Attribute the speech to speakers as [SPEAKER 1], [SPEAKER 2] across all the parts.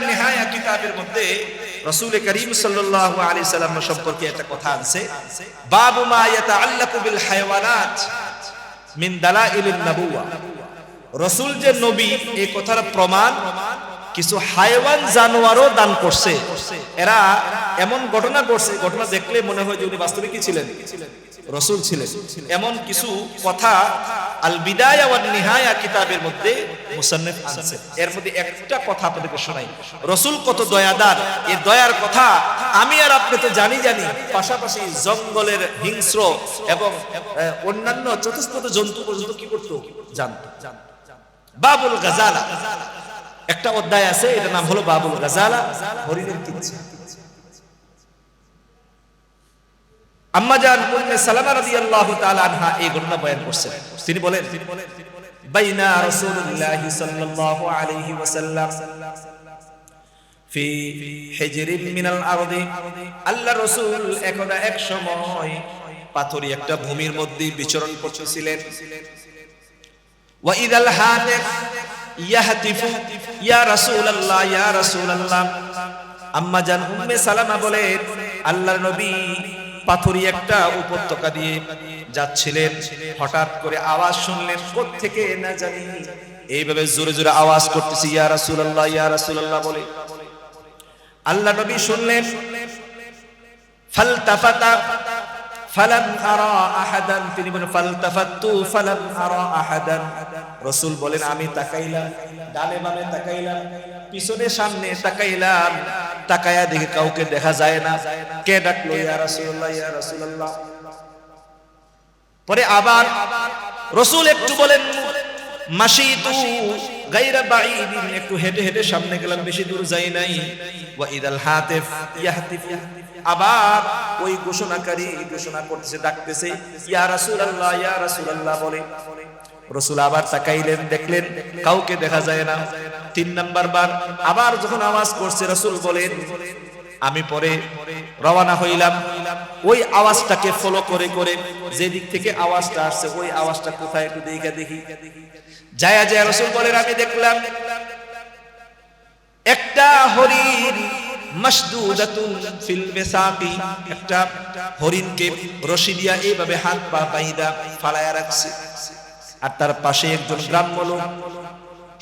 [SPEAKER 1] নিহায়া কিতাবের রাসূল করিম সাল্লাম সম্পর্কে একটা কথা মিন রাসূল যে নবী এই কথার প্রমাণ কিছু হাইওয়ান জানোয়ারও দান করছে। এরা এমন ঘটনা করছে, ঘটনা দেখলে মনে হয় যে উনি বাস্তবে কি ছিলেন? রসুল ছিলেন। এমন কিছু কথা আল বিদায়া ওয়ান নিহায়া কিতাবের মধ্যে মুসান্নিফ আনছে এর মধ্যে একটা কথা আপনাদেরকে শোনাই। রসুল কত দয়াদার। এই দয়ার কথা আমি আর আপনি তো জানি জানি। পাশাপাশি জঙ্গলের হিংস্র এবং অন্যান্য চতুষ্পদ জন্তু পর্যন্ত কি করতো? জানতো। বাবুল গাজালা। একটা অধ্যায় আছে, এটার নাম হলো বাবুল গাজালা। হরিণের কিচ্ছা। আম্মাজান উম্মে সালামা রাদিয়াল্লাহু তাআলা আনহা এই ঘটনা বয়ান করছেন। তিনি বলেন, বাইনা রাসূলুল্লাহ সাল্লাল্লাহু আলাইহি ওয়াসাল্লাম ফি হিজরিন মিনাল আরদি আল্লাহ রাসূল একদা এক সময় পাথরি একটা ভূমির মধ্যে বিচরণ করতেছিলেন। ওয়া ইদাল হাতিফ ইয়াহতিফু, ইয়া রাসূলুল্লাহ ইয়া রাসূলুল্লাহ। আম্মা জান উম্মে সালামা বলেন, আল্লাহর নবী পাথরি একটা উপত্যকা দিয়ে যাচ্ছিলেন। হঠাৎ করে আওয়াজ শুনলেন থেকে না জানি? এইভাবে জোরে জোরে আওয়াজ করতেছি, ইয়া রাসূলুল্লাহ ইয়া রাসূলুল্লাহ, বলে। আল্লাহ নবী শুনলেন, ফালতাফাতা ফালাম আরা আহাদান। তিনি বলেন ফালতাফাতু ফালাম আরা আহাদান। রাসূল বলেন, আমি তাকাইলাম, ডানে বামে তাকাইলাম, পিছনে সামনে তাকাইলাম, তাকায়া দেখে কাউকে দেখা যায় না। কে ডাকলো? ইয়া রাসূলুল্লাহ ইয়া রাসূলুল্লাহ। পরে আবার রসুল একটু বলেন মাসিতু বাঈদিন একটু হেঁটে হেঁটে সামনে গেলাম, বেশি দূর যাই নাই। আবার ওই ঘোষণাকারী ঘোষণা করতেছে, ডাকতেছে, ইয়া রাসূলুল্লাহ ইয়া রাসূলুল্লাহ বলে। রসুল আবার তাকাইলেন, দেখলেন কাউকে দেখা যায় না। তিন নাম্বার বার আবার যখন আওয়াজ করছে, রসুল বলেন, আমি পরে রওনা হইলাম। ওই আওয়াজটাকে ফলো করে করে যেদিক থেকে আওয়াজটা আসছে, ওই আওয়াজটা কোথায় একটু দেখে দেখি। যায়া যায় রসুল বলেন, আমি দেখলাম একটা হরিণ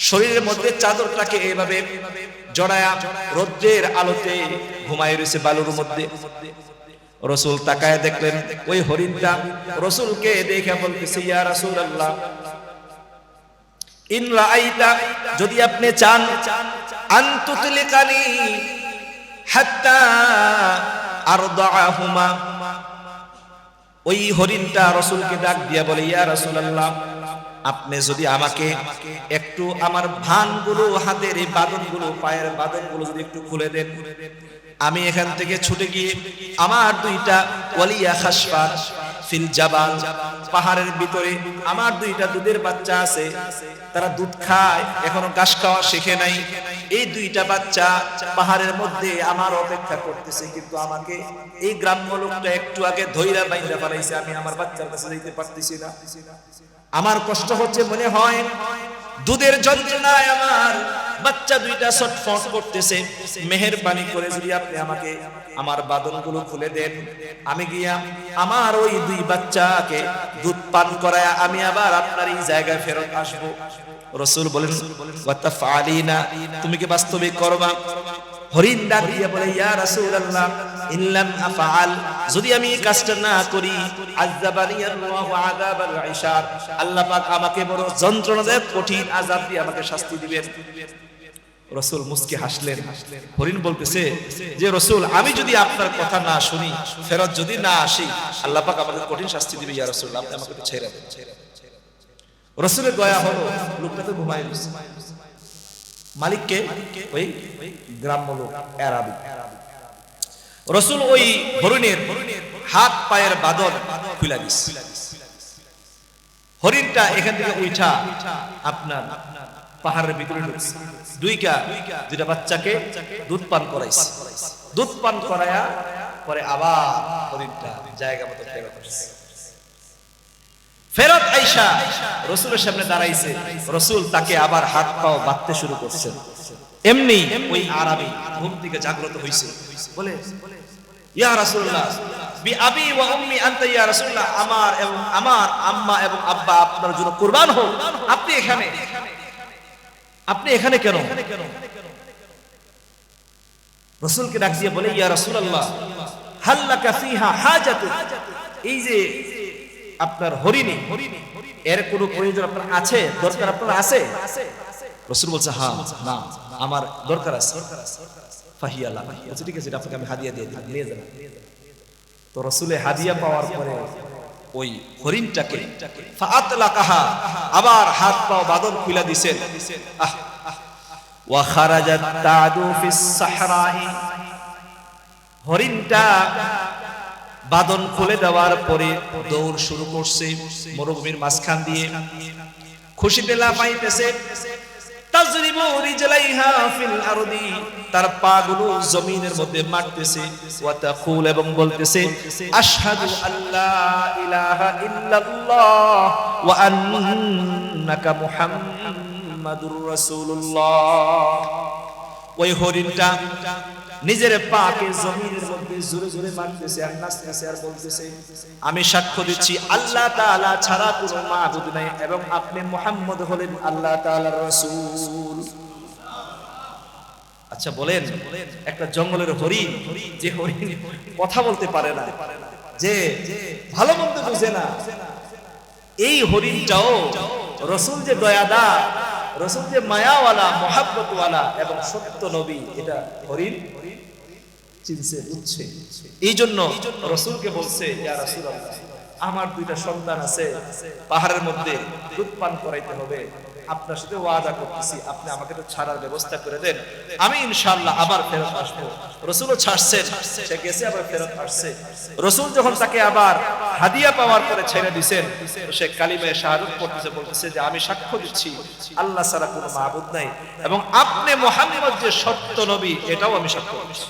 [SPEAKER 1] শরীরের মধ্যে রৌদ্রের আলোতে ঘুমায় রয়েছে বালুর মধ্যে। রসুল তাকায় দেখলেন, ওই হরিণটা রসুলকে দেখে বলতেছে, ইয়া আল্লাহ ইন রাআইতা, যদি আপনি চান, আনতুতলিকানি হাত্তা আরদাহুমা ওই হরিণটা রসুলকে ডাক দিয়া বলে, ইয়া রাসূলুল্লাহ, আপনি যদি আমাকে একটু আমার ভানগুলো, হাতের এই বাদনগুলো, পায়ের বাদনগুলো যদি একটু খুলে দেন, আমি এখান থেকে ছুটে গিয়ে আমার দুইটা ওয়ালিয়া খাসফা ফিল জাবাল পাহাড়ের ভিতরে আমার দুইটা দুধের বাচ্চা আছে, তারা দুধ খায়, এখনও ঘাস খাওয়া শিখে নাই। এই দুইটা বাচ্চা পাহাড়ের মধ্যে আমার অপেক্ষা করতেছে, কিন্তু আমাকে এই গ্রাম্য লোকটা একটু আগে ধৈরা বাইন্দা ফেলাইছে আমি আমার বাচ্চার কাছে যাইতে পারতেছি না। আমার কষ্ট হচ্ছে, মনে হয় দুধের যন্ত্রণায় আমার বাচ্চা দুইটা ছটফট করতেছে। মেহেরবানি করে যদি আপনি আমাকে আমার বাদনগুলো খুলে দেন, আমি গিয়া আমার ওই দুই বাচ্চাকে দুধ পান করায় আমি আবার আপনার এই জায়গায় ফেরত আসব। রসুল বলেন তুমি কি বাস্তবিক করবা? হরিণ দিয়ে বলে, ইয়া ইল্লাম আফআল, যদি আমি এই কাজটা না করি ইশার। আল্লাহ পাক আমাকে বড় যন্ত্রণাদায়ক কঠিন আযাব দিয়ে আমাকে শাস্তি দিবেন। রসুল মুস্কি হাসলেন। হরিণ বলতেছে, যে রসুল, আমি যদি আপনার কথা না শুনি, ফেরত যদি না আসি, আল্লাহ পাক আমাকে কঠিন শাস্তি দিবে, ইয়া রাসূল, আপনি আমাকে তো ছেড়ে দেন। রসুলের দয়া হলো, লোকটা তো ঘুমায় মালিককে ওই গ্রাম্য লোক আরবি রসুল ওই হরিণের হাত পায়ের বাদল খুলে দিচ্ছে হরিণটা এখান থেকে উঠা আপনার পাহাড়ের ভিতরে ঢুকছে দুইটা দুইটা বাচ্চাকে দুধ পান করাইছে। দুধ পান করায়া পরে আবার হরিণটা জায়গা মতো ফেরত আসছে ফেরত আইসা রসুলের সামনে দাঁড়াইছে। রসুল তাকে আবার হাত পাও বাঁধতে শুরু করছেন এমনি ওই আরবি ঘুম থেকে জাগ্রত হইছে। বলে, ইয়া রাসূলুল্লাহ, বি আবি ওয়া উম্মি আনতা ইয়া রাসূলুল্লাহ, আমার এবং আমার আম্মা এবং আব্বা আপনার জন্য কুরবান হোক। আপনি এখানে আপনি এখানে কেন? রসুলকে ডাক দিয়ে বলে, ইয়া রাসূলুল্লাহ হাল্লাকা ফিহা হাজাতু? এই যে আপনার হরিণী, এর কোনো প্রয়োজন আপনার আছে? দরকার আপনার আছে? রসুল বলছে হ্যাঁ না, আমার দরকার আছে। ফাহিয়ালা ঠিক আছে আপনাকে আমি হাদিয়া দিয়ে দিই, নিয়ে যাবেন তো রসুলে হাদিয়া পাওয়ার পরে ওই হরিণটাকে ফাআতলাকাহা, আবার হাত পাও বাদন খুলে দিছেন। হরিণটা বাদন খুলে দেওয়ার পরে দৌড় শুরু করছে মরুভূমির মাঝখান দিয়ে। খুশিতে লাফাইতেছে। তাজরিবু রিজলাইহা ফিল তার পাগুলো জমিনের মধ্যে মারতেছে। ওয়া তাকুল এবং বলতেছে, আশহাদু আল্লা ইলাহা মুহাম্মাদুর রাসূলুল্লাহ। ওই হরিণটা নিজের পাকে জমিনের মধ্যে জোরে জোরে মারতেছে আর নাচতেছে আর বলতেছে, আমি সাক্ষ্য দিচ্ছি, আল্লাহ তাআলা ছাড়া কোনো মাবুদ নাই এবং আপনি মুহাম্মদ হলেন আল্লাহ তাআলার রাসূল। আচ্ছা বলেন, একটা জঙ্গলের হরিণ, যে হরিণ কথা বলতে পারে না, যে ভালো মন্দ বুঝে না, এই হরিণটাও রসুল যে দয়াদা রসুল যে মায়াওয়ালা, মহাব্বতওয়ালা এবং সত্য নবী, এটা হরিণ চিনছে, বুঝছে। এই জন্য রসুলকে বলছে আমার দুইটা সন্তান আছে, পাহাড়ের মধ্যে দুধ পান করাইতে হবে। আপনার সাথে ওয়াদা করতেছি, আপনি আমাকে তো ছাড়ার ব্যবস্থা করে দেন। আমি ইনশাআল্লাহ আবার ফেরত আসব। রসুলও ছাড়ছেন, সে গেছে, আবার ফেরত আসছে। রসুল যখন তাকে আবার হাদিয়া পাওয়ার পরে ছেড়ে দিছেন সে কালিমায় শাহরুখ করতেছে বলতেছে যে, আমি সাক্ষ্য দিচ্ছি, আল্লাহ ছাড়া কোনো মাহবুদ নাই। এবং আপনি মোহাম্মদ যে সত্য নবী, এটাও আমি সাক্ষ্য দিচ্ছি।